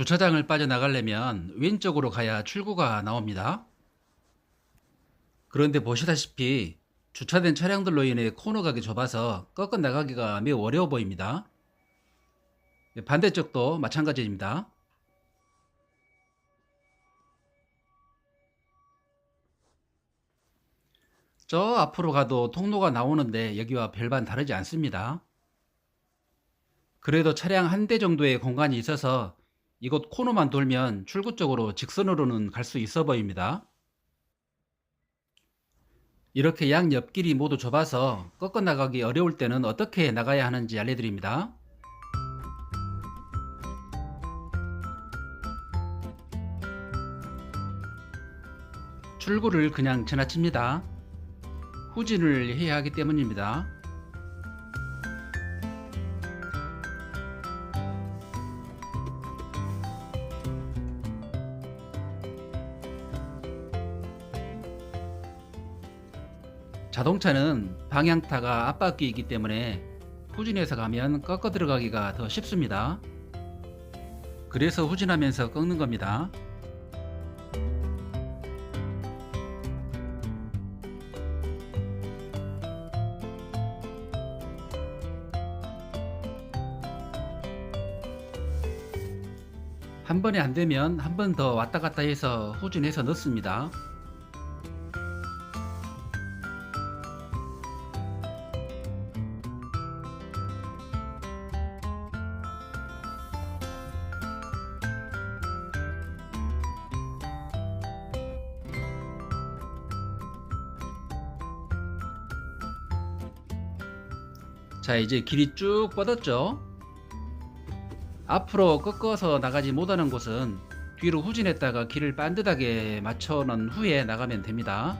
주차장을 빠져나가려면 왼쪽으로 가야 출구가 나옵니다. 그런데 보시다시피 주차된 차량들로 인해 코너 가기 좁아서 꺾어 나가기가 매우 어려워 보입니다. 반대쪽도 마찬가지입니다. 저 앞으로 가도 통로가 나오는데 여기와 별반 다르지 않습니다. 그래도 차량 한 대 정도의 공간이 있어서 이곳 코너만 돌면 출구 쪽으로 직선으로는 갈 수 있어 보입니다. 이렇게 양 옆길이 모두 좁아서 꺾어 나가기 어려울 때는 어떻게 나가야 하는지 알려드립니다. 출구를 그냥 지나칩니다. 후진을 해야 하기 때문입니다. 자동차는 방향타가 앞바퀴이기 때문에 후진해서 가면 꺾어 들어가기가 더 쉽습니다. 그래서 후진하면서 꺾는 겁니다. 한 번에 안 되면 한 번 더 왔다 갔다 해서 후진해서 넣습니다. 자 이제 길이 쭉 뻗었죠? 앞으로 꺾어서 나가지 못하는 곳은 뒤로 후진했다가 길을 반듯하게 맞춰 놓은 후에 나가면 됩니다.